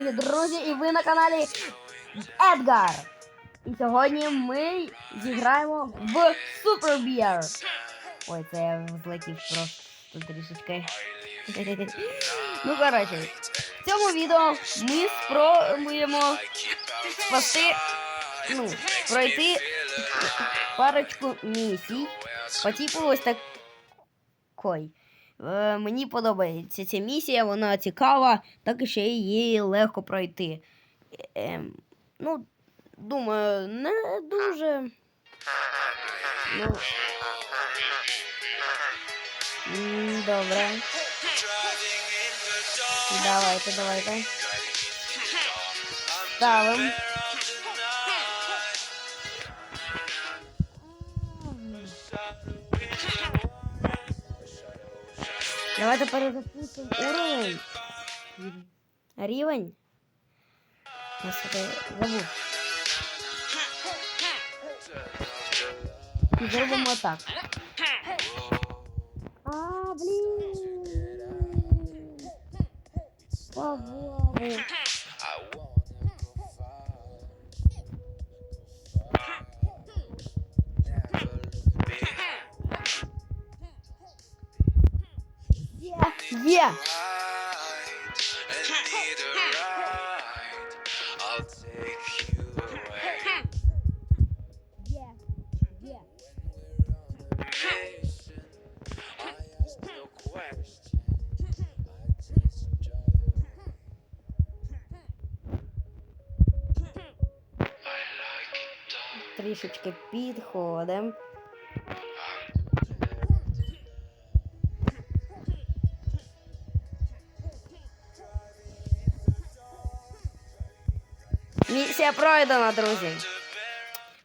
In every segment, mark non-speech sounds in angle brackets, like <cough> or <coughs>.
Друзі, і ви на каналі Едгар. І сьогодні ми зіграємо в Super Beer. Ой, це я злетів просто трішечки. Ну, коротше, в цьому відео ми спробуємо спасти, ну, пройти парочку місій по типу ось такої. Е, мені подобається ця місія, вона цікава, так і ще її легко пройти. Е, ем, ну, думаю, не дуже. Ну. Добре. Давайте, давайте. Ставим. Давайте перезапустим уровень. Рівень. Господи, забув. І зробимо так. А, блін. Павлову. Є. Трішечки підходимо. Місія пройдена, друзі.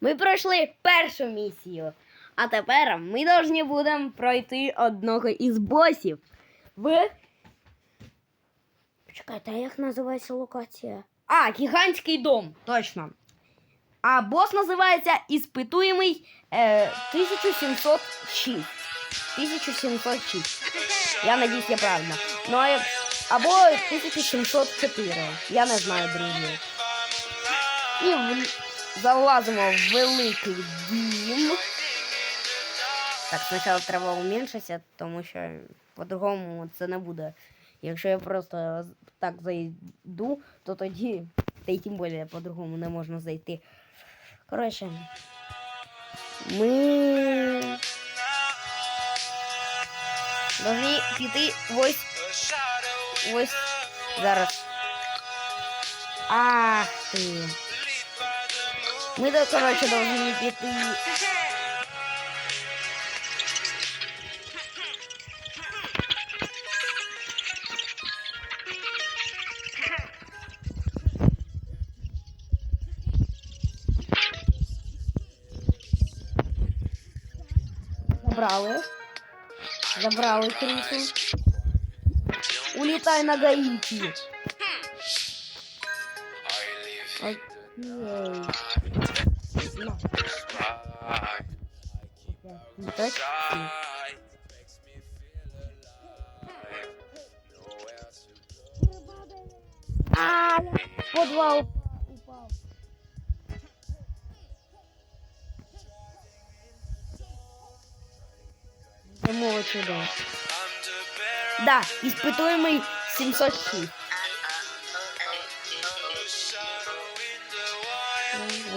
Ми пройшли першу місію. А тепер ми повинні будемо пройти одного із босів. В. Почекайте, а як називається локація? А, гігантський дом, точно. А бос називається Іспитуємий е, 1706. 1706. Я надіюсь, я правильно. Ну, а як... Або 1704. Я не знаю, друзі. І в... залазимо в великий дім. Так, спочатку треба уменьшитися, тому що по-другому це не буде. Якщо я просто так зайду, то тоді, та й тим більше по-другому не можна зайти. Коротше, ми должны піти ось ось зараз. Ах ти. Ми, да, коротше, должны піти. Забрали. Забрали крису. Улетай на Гаити. Окей. Діма. Так. По упал. Ему. Да, испытуемый 706.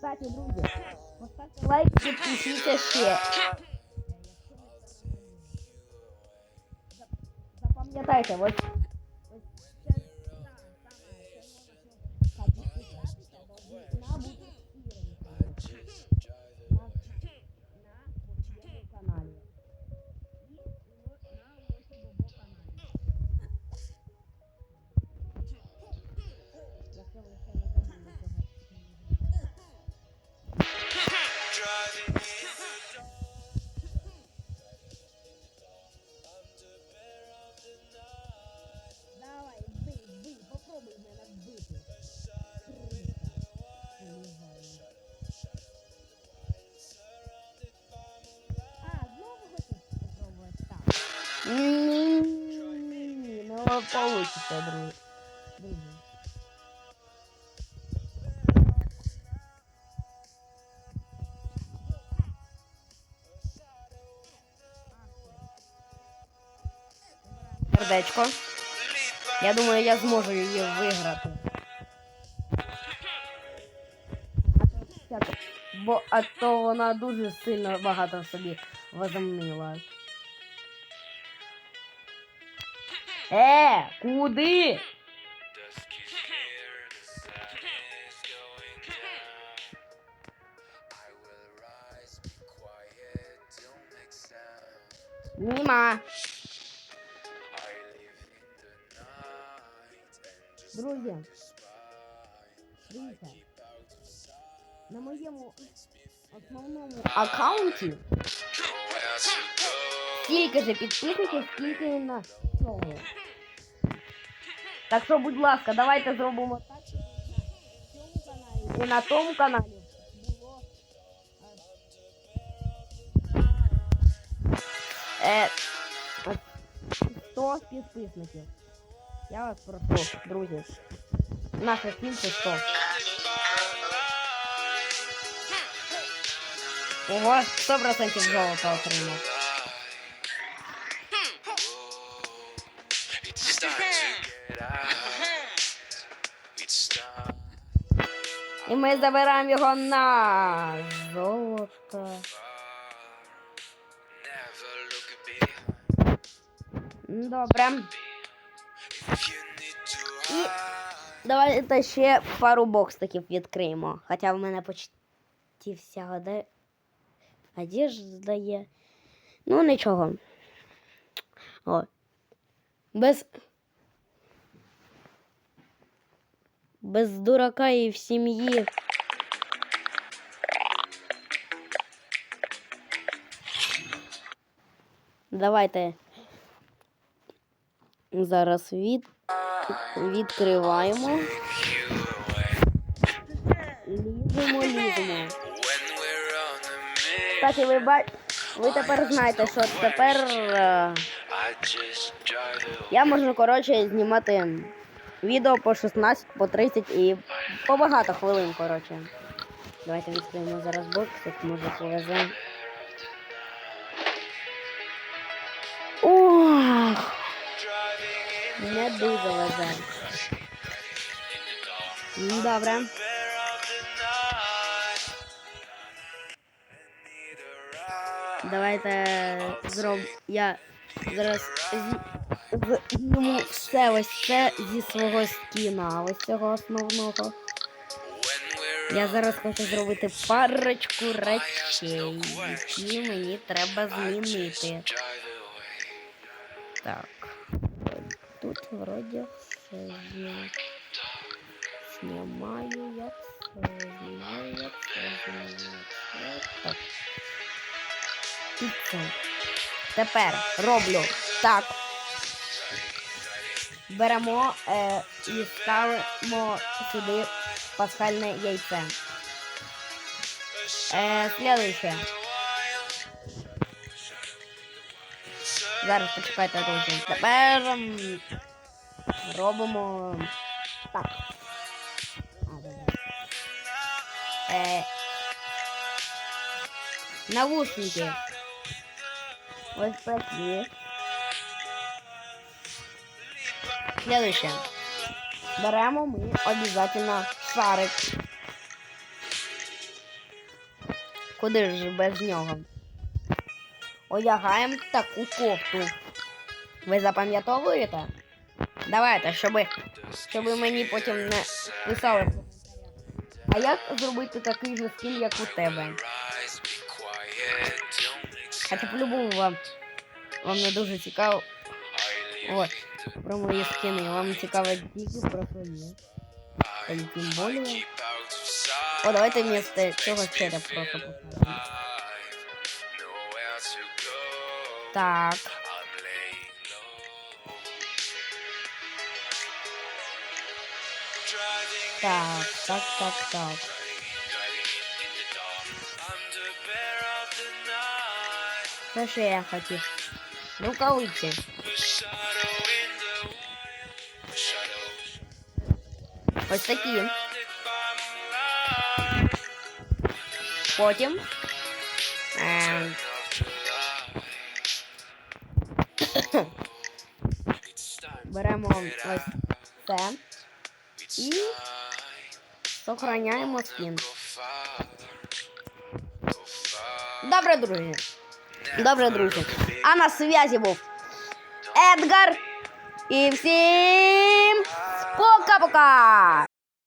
Кстати, друзі, поставте лайк, підпишіться ще. Запам'ятайте, ось. Не получится, друг. Сердечко. Я думаю, я зможу її виграти. Бо а то вона дуже сильно багато собі возомнила. night and just Друзі, like a spy. дивіться, Keep out of sight, на моєму makes me feel основному аккаунті nowhere to go. стільки же підписників, скільки і на цьому. Так що, будь ласка, давайте зробимо так, щоб на цьому каналі і на тому каналі було е, е, 100 підписників. Я вас прошу, друзі. Наша ціль це 100. Ого, 100% золота отримав. І ми забираємо його на золото. Добре. І давайте ще пару бокстиків відкриємо. Хоча в мене почти вся оде... одежда є. Ну, нічого. О. Без. Без дурака і в сім'ї. Давайте зараз від... відкриваємо. Ліземо, ліземо. Кстати, ви ба... ви тепер знаєте, що тепер е, я можу, коротше, знімати відео по 16, по 30 і по багато хвилин, коротше. Давайте відкриємо зараз боксик, може повезе. Ох, не дуже везе. Ну, Добре. Давайте зроб. Я зараз. Зніму все ось це зі свого скіна, ось цього основного. Я зараз хочу зробити парочку речей, які мені треба змінити. Так. Тут вроді все зні- знімаю, я все знімаю, я все знімаю. Так. І це. Тепер роблю так. Беремо е, і ставимо сюди пасхальне яйце. Е, слідуюче. Зараз почекайте, друзі. Тепер м, робимо так. А, добре. Е, навушники. Ось такі. Следующее. Беремо ми обязательно шарик. Куди ж без нього? Одягаємо таку кофту. Ви запам'ятовуєте? Давайте, щоб, щоб мені потім не писали. А як зробити такий же скін, як у тебе? Хоча по-любому вам, вам не дуже цікаво. Ось, про мої скини. Вам цікаво тільки про свої. Та й тим более. О, давайте вместо цього череп просто поставимо. Так. Так, так, так, так. Що ще я хотів? Рукавиці. Ось такі. Потім. Ем, <coughs> беремо ось це і сохраняємо скін. Добре, друзі. Добре, друзі. А на связі був Едгар. І всім 我干不干